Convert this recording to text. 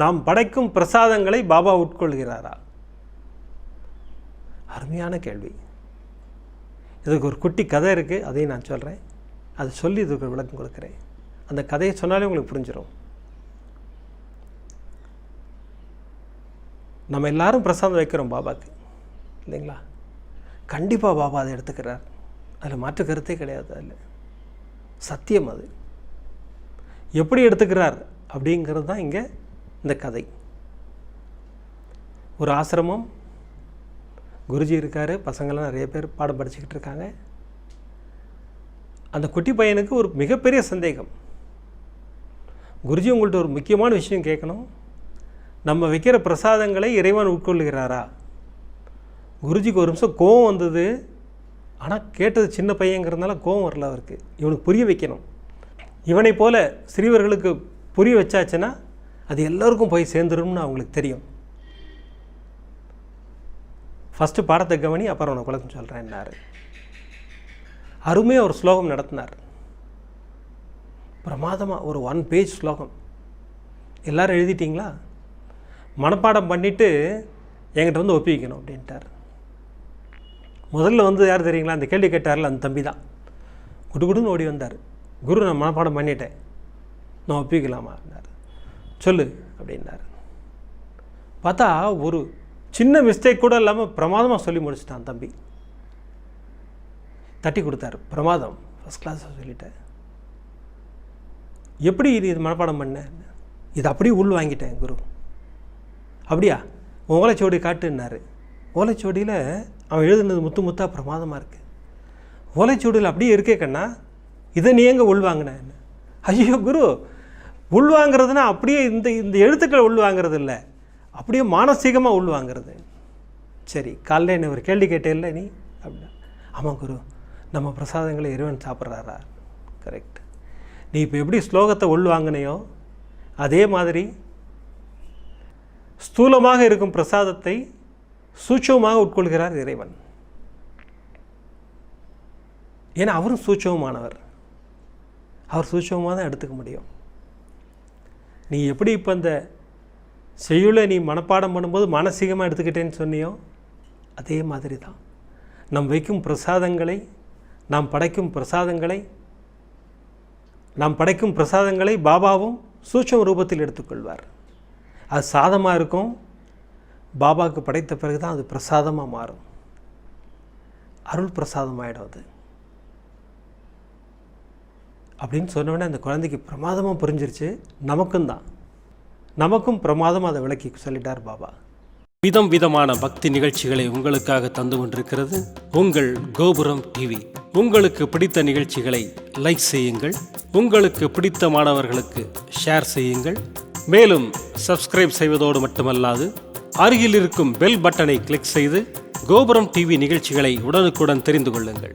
நாம் படைக்கும் பிரசாதங்களை பாபா உட்கொள்கிறாரா? அருமையான கேள்வி. இதுக்கு ஒரு குட்டி கதை இருக்குது அதையும் நான் சொல்கிறேன் அதை சொல்லி இதுக்கு ஒரு விளக்கம் கொடுக்குறேன். அந்த கதையை சொன்னாலே உங்களுக்கு புரிஞ்சிடும் நம்ம எல்லாரும் பிரசாதம் வைக்கிறோம் பாபாக்கு இல்லைங்களா? கண்டிப்பாக பாபா அதை எடுத்துக்கிறார். அதில் மாற்று கருத்தே கிடையாது அதில். சத்தியம் அது. எப்படி எடுத்துக்கிறார் அப்படிங்கிறது தான் இங்கே இந்த கதை. ஒரு ஆசிரமம். குருஜி இருக்கார் பசங்களாம் நிறைய பேர் பாடம் படிச்சுக்கிட்டு இருக்காங்க. அந்த குட்டி பையனுக்கு ஒரு மிகப்பெரிய சந்தேகம். குருஜி உங்கள்கிட்ட ஒரு முக்கியமான விஷயம் கேட்கணும். நம்ம வைக்கிற பிரசாதங்களை இறைவன் உட்கொள்ளுகிறாரா? குருஜிக்கு ஒரு நிமிஷம் கோவம் வந்தது. ஆனால் கேட்டது சின்ன பையங்கிறதுனால கோவம் வரல அவருக்கு. இவனுக்கு புரிய வைக்கணும். இவனை போல சிறியவர்களுக்கு புரிய வச்சாச்சுன்னா அது எல்லோருக்கும் போய் சேர்ந்துரும்னு அவங்களுக்கு தெரியும். ஃபஸ்ட்டு பாடத்தை கவனி அப்புறம் உனக்கு குழந்தை சொல்கிறேன் என்னார் அருமையாக ஒரு ஸ்லோகம் நடத்தினார். பிரமாதமாக ஒரு ஒன் பேஜ் ஸ்லோகம். எல்லோரும் எழுதிட்டிங்களா? மனப்பாடம் பண்ணிவிட்டு என்கிட்ட வந்து ஒப்பிக்கணும் அப்படின்ட்டார். முதல்ல வந்து யார் தெரியுங்களா? அந்த கேள்வி கேட்டார்ல அந்த தம்பி தான். குடுகுடுன்னு ஓடி வந்தார். குரு நான் மனப்பாடம் பண்ணிட்டேன். நான் ஒப்பிக்கலாமா? அப்படின்னார் சொல்லு அப்படின்னார். பார்த்தா ஒரு சின்ன மிஸ்டேக் கூட இல்லாமல் பிரமாதமாக சொல்லி முடிச்சிட்டான் தம்பி. தட்டி கொடுத்தாரு. பிரமாதம். ஃபஸ்ட் கிளாஸாக சொல்லிட்டேன் எப்படி இது இது மனப்பாடம் பண்ண? இது அப்படியே உள் வாங்கிட்டேன் குரு. அப்படியா? உன் காட்டுன்னாரு. ஓலைச்சோடியில் அவன் எழுதுனது முத்து முத்தாக பிரமாதமாக இருக்குது ஓலைச்சோடியில் அப்படியே இருக்கே கண்ணா இதை நீ எங்கே உள்வாங்கின ஐயோ குரு உள்வாங்கிறதுனா அப்படியே இந்த இந்த எழுத்துக்களை உள்வாங்கிறது இல்லை அப்படியே மானசீகமாக உள்வாங்கிறது. சரி காலைல என்ன ஒரு கேள்வி கேட்டே இல்லை நீ? அப்படின்னா ஆமாம் குரு நம்ம பிரசாதங்களை இறைவன் சாப்பிட்றாரா? கரெக்ட் நீ இப்போ எப்படி ஸ்லோகத்தை உள்வாங்கினையோ அதே மாதிரி ஸ்தூலமாக இருக்கும் பிரசாதத்தை சூட்சமாக உட்கொள்கிறார் இறைவன். ஏன்னா அவரும் சூட்சமானவர் அவர் சூட்சமாக தான் எடுத்துக்க முடியும். நீ எப்படி இப்போ இந்த செய்யுளை நீ மனப்பாடம் பண்ணும்போது மானசீகமாக எடுத்துக்கிட்டேன்னு சொன்னியோ அதே மாதிரி தான் நம் வைக்கும் பிரசாதங்களை நாம் படைக்கும் பிரசாதங்களை நாம் படைக்கும் பிரசாதங்களை பாபாவும் சூட்சம ரூபத்தில் எடுத்துக்கொள்வார். அது சாதமாக இருக்கும் பாபாவுக்கு படைத்த பிறகு தான் அது பிரசாதமாக மாறும். அருள் பிரசாதமாகிடும் அது. அப்படின்னு சொன்னோடனே அந்த குழந்தைக்கு பிரமாதமாக புரிஞ்சிருச்சு. நமக்கும் தான். நமக்கும் பிரமாதம் அதை விளக்கி சொல்லிட்டார் பாபா. விதம் விதமான பக்தி நிகழ்ச்சிகளை உங்களுக்காக தந்து கொண்டிருக்கிறது உங்கள் கோபுரம் டிவி. உங்களுக்கு பிடித்த நிகழ்ச்சிகளை லைக் செய்யுங்கள். உங்களுக்கு பிடித்த மாணவர்களுக்கு ஷேர் செய்யுங்கள். மேலும் சப்ஸ்கிரைப் செய்வதோடு மட்டுமல்லாது அருகில் இருக்கும் பெல் பட்டனை கிளிக் செய்து கோபுரம் டிவி நிகழ்ச்சிகளை உடனுக்குடன் தெரிந்து கொள்ளுங்கள்.